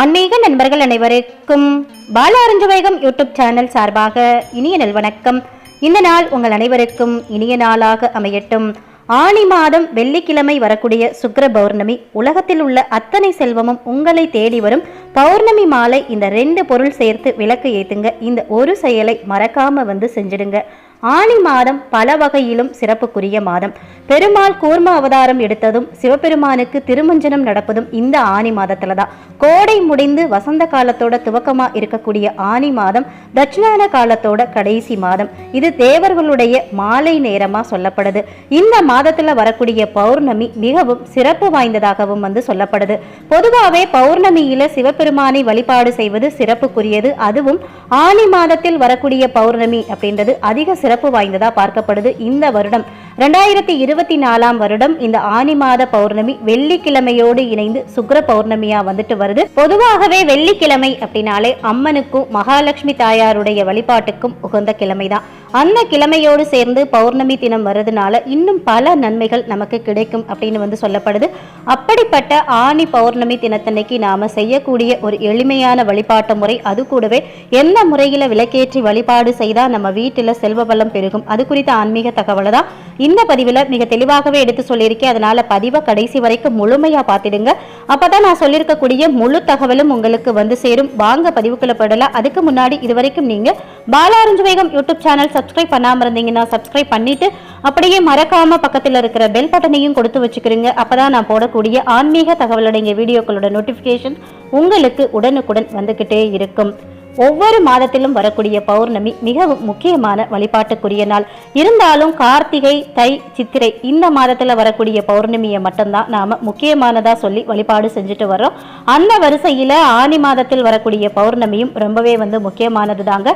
ஆன்மீக நண்பர்கள் அனைவருக்கும் பால அருஞ்சவேகம் யூடியூப் சேனல் சார்பாக இனிய நல்வணக்கம் இந்த நாள் உங்கள் அனைவருக்கும் இனிய நாளாக அமையட்டும். ஆனி மாதம் வெள்ளிக்கிழமை வரக்கூடிய சுக்கர பௌர்ணமி உலகத்தில் உள்ள அத்தனை செல்வமும் உங்களை தேடி வரும் பௌர்ணமி மாலை இந்த ரெண்டு பொருள் சேர்த்து விளக்கு ஏத்துங்க. இந்த ஒரு செயலை மறக்காம வந்து செஞ்சிடுங்க. ஆனி மாதம் பல வகையிலும் சிறப்புக்குரிய மாதம். பெருமாள் கூர்ம அவதாரம் எடுத்ததும் சிவபெருமானுக்கு திருமஞ்சனம் நடப்பதும் இந்த ஆனி மாதத்துல தான் கோடை முடிந்து வசந்த காலத்தோட துவக்கமா இருக்கக்கூடிய ஆனி மாதம் தட்சிணான காலத்தோட கடைசி மாதம். இது தேவர்களுடைய மாலை நேரமா சொல்லப்படுது. இந்த மாதத்துல வரக்கூடிய பௌர்ணமி மிகவும் சிறப்பு வாய்ந்ததாகவும் வந்து சொல்லப்படுது. பொதுவாகவே பௌர்ணமியில சிவபெருமானை வழிபாடு செய்வது சிறப்புக்குரியது. அதுவும் ஆனி மாதத்தில் வரக்கூடிய பௌர்ணமி அப்படின்றது அதிக சிறப்பு வாய்ந்ததா பார்க்கப்படுது இந்த வருடம். ரெண்டாயிரத்தி இருபத்தி நாலாம் வருடம் இந்த ஆனி மாத பௌர்ணமி வெள்ளிக்கிழமையோடு இணைந்து சுக்கிர பௌர்ணமியா வந்துட்டு வருது. பொதுவாகவே வெள்ளிக்கிழமை அப்படின்னாலே அம்மனுக்கும் மகாலட்சுமி தாயாருடைய வழிபாட்டுக்கும் உகந்த கிழமைதான். அந்த கிழமையோடு சேர்ந்து பௌர்ணமி தினம் வர்றதுனால இன்னும் பல நன்மைகள் நமக்கு கிடைக்கும் அப்படின்னு வந்து சொல்லப்படுது. அப்படிப்பட்ட ஆனி பௌர்ணமி தினத்தன்னைக்கு நாம செய்யக்கூடிய ஒரு எளிமையான வழிபாட்டு முறை அது கூடவே எந்த முறையில விளக்கேற்றி வழிபாடு செய்தா நம்ம வீட்டுல செல்வ பலம் பெருகும்? அது குறித்த ஆன்மீக தகவலை தான் இந்த பதிவில் மிக தெளிவாகவே எடுத்து சொல்லியிருக்கேன். அதனால பதிவை கடைசி வரைக்கும் முழுமையாக பார்த்துடுங்க. அப்போதான் நான் சொல்லியிருக்கக்கூடிய முழு தகவலும் உங்களுக்கு வந்து சேரும். வாங்க பதிவுக்குள்ள அதுக்கு முன்னாடி இது வரைக்கும் நீங்கள் பாலாரஞ்சு வேகம் யூடியூப் சேனல் சப்ஸ்கிரைப் பண்ணாமல் இருந்தீங்கன்னா சப்ஸ்கிரைப் பண்ணிட்டு அப்படியே மறக்காம பக்கத்தில் இருக்கிற பெல் பட்டனையும் கொடுத்து வச்சுக்கிறீங்க அப்பதான் நான் போடக்கூடிய ஆன்மீக தகவலடங்கிய வீடியோக்களோட நோட்டிஃபிகேஷன் உங்களுக்கு உடனுக்குடன் வந்துக்கிட்டே இருக்கும். ஒவ்வொரு மாதத்திலும் வரக்கூடிய பௌர்ணமி மிகவும் முக்கியமான வழிபாட்டுக்குரிய நாள். இருந்தாலும் கார்த்திகை தை சித்திரை இந்த மாதத்தில் வரக்கூடிய பௌர்ணமியை மட்டும்தான் நாம் முக்கியமானதாக சொல்லி வழிபாடு செஞ்சுட்டு வரோம் அந்த வரிசையில் ஆனி மாதத்தில் வரக்கூடிய பௌர்ணமியும் ரொம்பவே வந்து முக்கியமானது தாங்க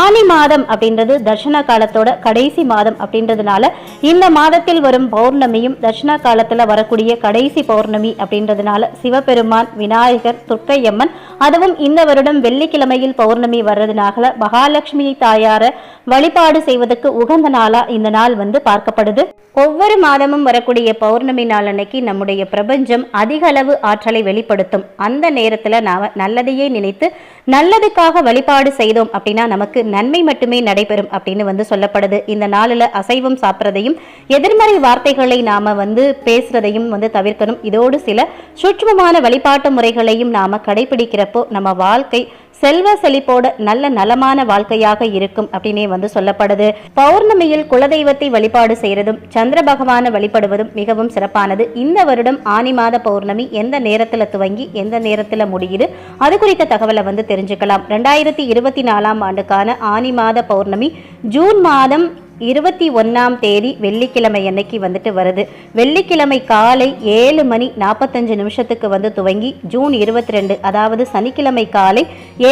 ஆனி மாதம் அப்படின்றது தர்ஷன காலத்தோட கடைசி மாதம் அப்படின்றதுனால இந்த மாதத்தில் வரும் பௌர்ணமியும் தர்ஷன காலத்தில் வரக்கூடிய கடைசி பௌர்ணமி அப்படின்றதுனால சிவபெருமான் விநாயகர் துர்க்கையம்மன் அதுவும் இந்த வருடம் வெள்ளிக்கிழமையில் பௌர்ணமி வர்றதுனால மகாலட்சுமி தாயார வழிபாடு செய்வதற்கு உகந்த நாளா இந்த நாள் வந்து பார்க்கப்படுது. ஒவ்வொரு மாதமும் வரக்கூடிய பௌர்ணமி நாள் அன்னைக்கு நம்முடைய பிரபஞ்சம் அதிக அளவு ஆற்றலை வெளிப்படுத்தும். அந்த நேரத்துல நாம நல்லதையே நினைத்து நல்லதுக்காக வழிபாடு செய்தோம் அப்படின்னா நமக்கு நன்மை மட்டுமே நடைபெறும் அப்படின்னு வந்து சொல்லப்படுது. இந்த நாளில் அசைவம் சாப்பிட்றதையும் எதிர்மறை வார்த்தைகளை நாம வந்து பேசுறதையும் வந்து தவிர்க்கணும். இதோடு சில சூட்சமமான வழிபாட்டு முறைகளையும் நாம கடைபிடிக்கிறப்போ நம்ம வாழ்க்கை செல்வ செழிப்போட நல்ல நலமான வாழ்க்கையாக இருக்கும் அப்படின்னே வந்து சொல்லப்படுது. பௌர்ணமியில் குலதெய்வத்தை வழிபாடு செய்யறதும் சந்திர பகவானை வழிபடுவதும் மிகவும் சிறப்பானது. இந்த வருடம் ஆனி மாத பௌர்ணமி எந்த நேரத்தில் துவங்கி எந்த நேரத்தில் முடியுது அது குறித்த தகவலை வந்து தெரிஞ்சுக்கலாம். ரெண்டாயிரத்தி இருபத்தி நாலாம் ஆண்டுக்கான ஆனி மாத பௌர்ணமி ஜூன் மாதம் இருபத்தி ஒன்றாம் தேதி வெள்ளிக்கிழமை அன்னைக்கு வந்துட்டு வருது. வெள்ளிக்கிழமை காலை ஏழு மணி நாற்பத்தஞ்சு நிமிஷத்துக்கு வந்து துவங்கி ஜூன் இருபத்தி ரெண்டு அதாவது சனிக்கிழமை காலை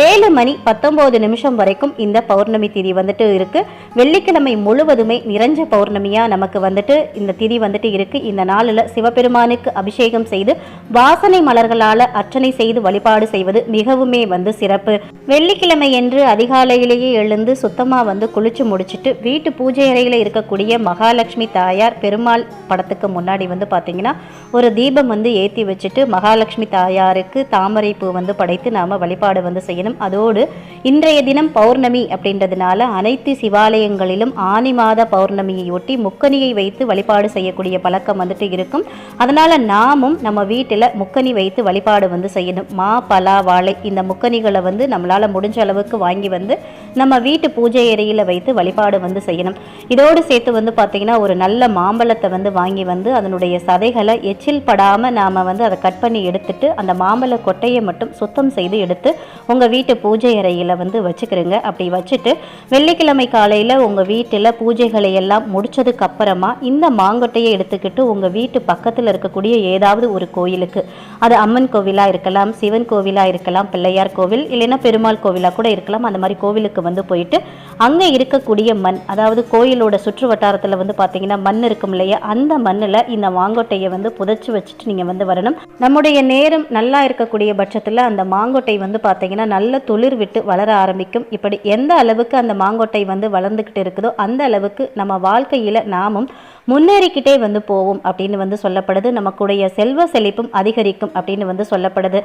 ஏழு மணி பத்தொம்போது நிமிஷம் வரைக்கும் இந்த பௌர்ணமி திதி வந்துட்டு இருக்கு. வெள்ளிக்கிழமை முழுவதுமே நிறைஞ்ச பௌர்ணமியா நமக்கு வந்துட்டு இந்த திதி வந்துட்டு இருக்கு. இந்த நாளில் சிவபெருமானுக்கு அபிஷேகம் செய்து வாசனை மலர்களால் அர்ச்சனை செய்து வழிபாடு செய்வது மிகவுமே வந்து சிறப்பு. வெள்ளிக்கிழமை என்று அதிகாலையிலேயே எழுந்து சுத்தமாக வந்து குளிச்சு முடிச்சிட்டு வீட்டு பூஜை அறையில் இருக்கக்கூடிய மகாலட்சுமி தாயார் பெருமாள் படத்துக்கு முன்னாடி வந்து பார்த்தீங்கன்னா ஒரு தீபம் வந்து ஏற்றி வச்சுட்டு மகாலட்சுமி தாயாருக்கு தாமரை பூ வந்து படைத்து நாம் வழிபாடு வந்து செய்யணும். அதோடு இன்றைய தினம் பௌர்ணமி அப்படின்றதுனால அனைத்து சிவாலயங்களிலும் ஆனி மாத பௌர்ணமியை ஒட்டி முக்கனியை வைத்து வழிபாடு செய்யக்கூடிய பழக்கம் வந்துட்டு இருக்கும். அதனால் நாமும் நம்ம வீட்டில் முக்கனி வைத்து வழிபாடு வந்து செய்யணும். மா பலா வாழை இந்த முக்கனிகளை வந்து நம்மளால் முடிஞ்ச அளவுக்கு வாங்கி வந்து நம்ம வீட்டு பூஜை அறையில் வைத்து வழிபாடு வந்து செய்யணும். இதோடு சேர்த்து வந்து பார்த்திங்கன்னா ஒரு நல்ல மாம்பழத்தை வந்து வாங்கி வந்து அதனுடைய சதைகளை எச்சில் படாமல் நாம் வந்து அதை கட் பண்ணி எடுத்துட்டு அந்த மாம்பழ கொட்டையை மட்டும் சுத்தம் செய்து எடுத்து உங்கள் வீட்டு பூஜை அறையில் வந்து வச்சுக்கிறோங்க. அப்படி வச்சுட்டு வெள்ளிக்கிழமை காலையில் உங்கள் வீட்டில் பூஜைகளை எல்லாம் முடித்ததுக்கு அப்புறமா இந்த மாங்கொட்டையை எடுத்துக்கிட்டு உங்கள் வீட்டு பக்கத்தில் இருக்கக்கூடிய ஏதாவது ஒரு கோயிலுக்கு அது அம்மன் கோவிலாக இருக்கலாம் சிவன் கோவிலாக இருக்கலாம் பிள்ளையார் கோவில் இல்லைன்னா பெருமாள் கோவிலாக கூட இருக்கலாம் அந்த மாதிரி கோவிலுக்கு வந்து போயிட்டு அங்கே இருக்கக்கூடிய மண் அதாவது கோயிலோட சுற்று வட்டாரத்தில் வந்து பார்த்தீங்கன்னா மண் இருக்கும் இல்லையா? அந்த மண்ணில் இந்த மாங்கொட்டையை வந்து புதைச்சி வச்சுட்டு நீங்கள் வந்து வரணும். நம்முடைய நேரம் நல்லா இருக்கக்கூடிய பட்சத்தில் அந்த மாங்கொட்டை வந்து பார்த்தீங்கன்னா நல்ல துளிர் விட்டு வளர ஆரம்பிக்கும். இப்படி எந்த அளவுக்கு அந்த மாங்கொட்டை வந்து வளர்ந்துக்கிட்டு இருக்குதோ அந்த அளவுக்கு நம்ம வாழ்க்கையில் நாமும் முன்னேறிக்கிட்டே வந்து போவோம் அப்படின்னு வந்து சொல்லப்படுது. நமக்குடைய செல்வ செழிப்பும் அதிகரிக்கும் அப்படின்னு வந்து சொல்லப்படுது.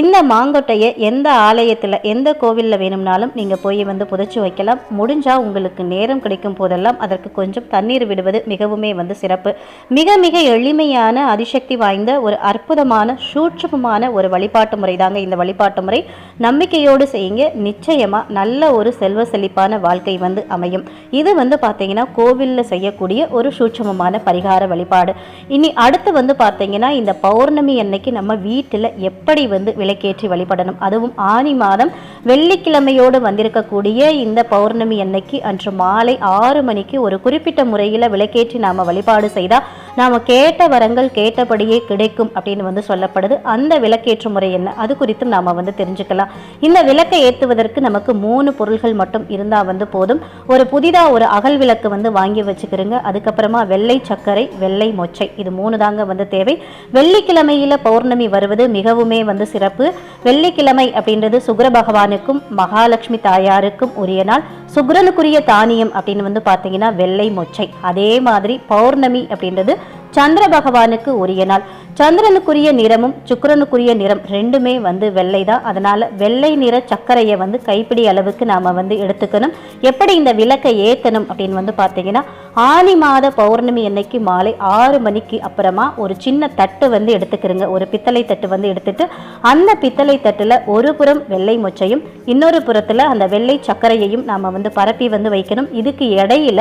இந்த மாங்கொட்டையை எந்த ஆலயத்தில் எந்த கோவிலில் வேணும்னாலும் நீங்கள் போய் வந்து புதைச்சி வைக்கலாம். முடிஞ்சால் உங்களுக்கு நேரம் கிடைக்கும் போதெல்லாம் அதற்கு கொஞ்சம் தண்ணீர் விடுவது மிகவுமே வந்து சிறப்பு. மிக மிக எளிமையான அதிசக்தி வாய்ந்த ஒரு அற்புதமான சூட்சமமான ஒரு வழிபாட்டு முறை தாங்க இந்த வழிபாட்டு முறை. நம்பிக்கையோடு செய்யுங்க. நிச்சயமாக நல்ல ஒரு செல்வ செழிப்பான வாழ்க்கை வந்து அமையும். இது வந்து பார்த்தீங்கன்னா கோவிலில் செய்யக்கூடிய ஒரு சூட்சமமான பரிகார வழிபாடு. இனி அடுத்து வந்து பார்த்தீங்கன்னா இந்த பௌர்ணமி அன்னைக்கு நம்ம வீட்டில் எப்படி வந்து விளக்கேற்றி வழிபடணும்? அதுவும் ஆனி மாதம் வெள்ளிக்கிழமையோடு வந்திருக்கக்கூடிய இந்த பௌர்ணமி அன்னைக்கு அன்று மாலை ஆறு மணிக்கு ஒரு குறிப்பிட்ட முறையில் விளக்கேற்றி நாம் வழிபாடு செய்தால் நாம் கேட்ட வரங்கள் கேட்டபடியே கிடைக்கும் அப்படின்னு வந்து சொல்லப்படுது. அந்த விளக்கேற்று முறை என்ன? அது குறித்தும் நாம் வந்து தெரிஞ்சுக்கலாம். இந்த விளக்கை ஏற்றுவதற்கு நமக்கு மூணு பொருள்கள் மட்டும் இருந்தால் வந்து போதும். ஒரு புதிதாக ஒரு அகல் விளக்கு வந்து வாங்கி வச்சுக்கிறோங்க. அதுக்கப்புறமா வெள்ளை சர்க்கரை வெள்ளை மொச்சை. இது மூணு தாங்க வந்து தேவை. வெள்ளிக்கிழமையில் பௌர்ணமி வருவது மிகவுமே வந்து சிறப்பு. வெள்ளிக்கிழமை அப்படின்றது சுக்கிர பகவானுக்கும் மகாலட்சுமி தாயாருக்கும் உரிய நாள் சுக்கிரனுக்குரிய தானியம் அப்படின்னு வந்து பார்த்தீங்கன்னா வெள்ளை மொச்சை. அதே மாதிரி பௌர்ணமி அப்படின்றது சந்திர பகவானுக்கு உரிய நாள் சந்திரனுக்குரிய நிறமும் சுக்கிரனுக்குரிய நிறம் ரெண்டுமே வந்து வெள்ளை தான் அதனால் வெள்ளை நிற சர்க்கரையை வந்து கைப்பிடி அளவுக்கு நாம் வந்து எடுத்துக்கணும். எப்படி இந்த விளக்கை ஏற்றணும் அப்படின்னு வந்து பார்த்தீங்கன்னா ஆனி மாத பௌர்ணமி அன்னைக்கு மாலை ஆறு மணிக்கு அப்புறமா ஒரு சின்ன தட்டு வந்து எடுத்துக்கிறோங்க. ஒரு பித்தளை தட்டு வந்து எடுத்துட்டு அந்த பித்தளை தட்டில் ஒரு புறம் வெள்ளை மொச்சையும் இன்னொரு புறத்தில் அந்த வெள்ளை சர்க்கரையையும் நாம வந்து பரப்பி வந்து வைக்கணும். இதுக்கு இடையில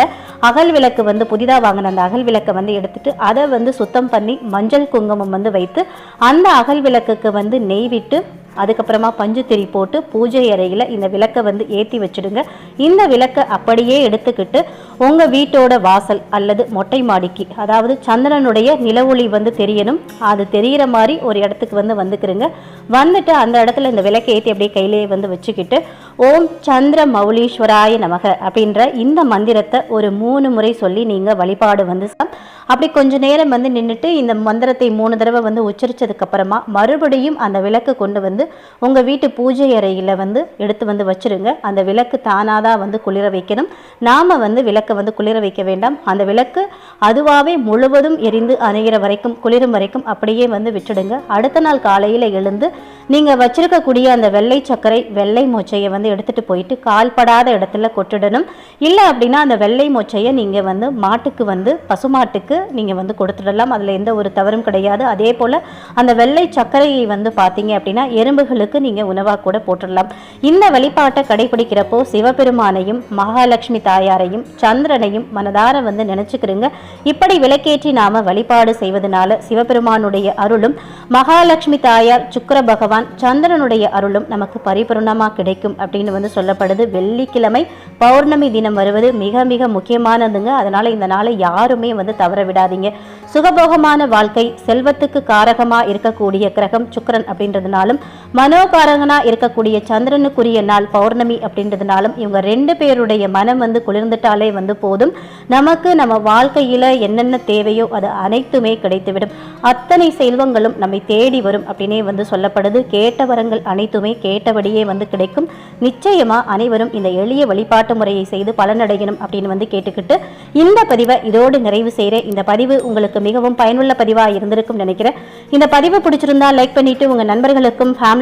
அகல் விளக்கு வந்து புதிதாக வாங்கின அந்த அகல் விளக்கை வந்து எடுத்துட்டு அதை வந்து சுத்தம் பண்ணி மஞ்சள் குங்குமம் வந்து வைத்து அந்த அகல் விளக்குக்கு வந்து நெய் விட்டு அதுக்கப்புறமா பஞ்சுத்திரி போட்டு பூஜை அறையில் இந்த விளக்கை வந்து ஏற்றி வச்சிடுங்க. இந்த விளக்கை அப்படியே எடுத்துக்கிட்டு உங்கள் வீட்டோட வாசல் அல்லது மொட்டை மாடிக்கு அதாவது சந்திரனுடைய நிலவொளி வந்து தெரியணும். அது தெரிகிற மாதிரி ஒரு இடத்துக்கு வந்து வந்துக்கிறங்க வந்துட்டு அந்த இடத்துல இந்த விளக்கை ஏற்றி அப்படியே கையிலேயே வந்து வச்சுக்கிட்டு ஓம் சந்திர மௌலீஸ்வராய நமக அப்படின்ற இந்த மந்திரத்தை ஒரு மூணு முறை சொல்லி நீங்கள் வழிபாடு வந்து அப்படி கொஞ்ச நேரம் வந்து நின்றுட்டு இந்த மந்திரத்தை மூணு தடவை வந்து உச்சரித்ததுக்கப்புறமா மறுபடியும் அந்த விளக்கு கொண்டு வந்து உங்கள் வீட்டு பூஜை அறையில் வந்து எடுத்து வந்து வச்சிருங்க. அந்த விளக்கு தானாதான் வந்து குளிர வைக்கணும். நாம் வந்து விளக்கை வந்து குளிர வைக்க வேண்டாம். அந்த விளக்கு அதுவாகவே முழுவதும் எரிந்து அணைகிற வரைக்கும் குளிரும் வரைக்கும் அப்படியே வந்து விட்டுடுங்க. அடுத்த நாள் காலையில் எழுந்து நீங்கள் வச்சிருக்கக்கூடிய அந்த வெள்ளை சர்க்கரை வெள்ளை மொச்சையை வந்து எடுத்துகிட்டு போயிட்டு கால்படாத இடத்துல கொட்டிடணும். இல்லை அப்படின்னா அந்த வெள்ளை மொச்சையை நீங்கள் வந்து மாட்டுக்கு வந்து பசுமாட்டுக்கு நீங்கள் வந்து கொடுத்துடலாம். அதில் எந்த ஒரு தவறும் கிடையாது. அதே போல் அந்த வெள்ளை சர்க்கரையை வந்து பார்த்தீங்க அப்படின்னா எறும்புகளுக்கு நீங்கள் உணவாக கூட போட்டுடலாம். இந்த வழிபாட்டை கடைபிடிக்கிறப்போ சிவபெருமானையும் மகாலட்சுமி தாயாரையும் சந்திரனையும் மனதார வந்து நினச்சிக்கிறோங்க இப்படி விளக்கேற்றி நாம் வழிபாடு செய்வதனால சிவபெருமானுடைய அருளும் மகாலட்சுமி தாயார் சுக்கர பகவான் சந்திரனுடைய அருளும் நமக்கு பரிபூர்ணமாக கிடைக்கும் அப்படின்னு வந்து சொல்லப்படுது. வெள்ளிக்கிழமை பௌர்ணமி தினம் வருவது மிக மிக முக்கியமானதுங்க. அதனால் இந்த நாளை யாருமே வந்து தவற விடாதீங்க. சுகபோகமான வாழ்க்கை செல்வத்துக்கு காரகமாக இருக்கக்கூடிய கிரகம் சுக்கரன் அப்படின்றதுனாலும் மனோகாரகனா இருக்கக்கூடிய சந்திரனுக்குரிய நாள் பௌர்ணமி அப்படின்றதுனாலும் இவங்க ரெண்டு பேருடைய மனம் வந்து குளிர்ந்துட்டாலே வந்து போதும். நமக்கு நம்ம வாழ்க்கையில என்னென்ன தேவையோ அது அனைத்துமே கிடைத்துவிடும். அத்தனை செல்வங்களும் நம்மை தேடி வரும் அப்படின்னே வந்து சொல்லப்படுது. கேட்ட வரங்கள் அனைத்துமே கேட்டபடியே வந்து கிடைக்கும். நிச்சயமா அனைவரும் இந்த எளிய வழிபாட்டு முறையை செய்து பலனடையணும் அப்படின்னு வந்து கேட்டுக்கிட்டு இந்த பதிவை இதோடு நிறைவு செய்கிறேன் இந்த பதிவு உங்களுக்கு மிகவும் பயனுள்ள பதிவா இருந்திருக்கும் நினைக்கிறேன். இந்த பதிவு பிடிச்சிருந்தா லைக் பண்ணிட்டு உங்க நண்பர்களுக்கும் ஃபேமிலி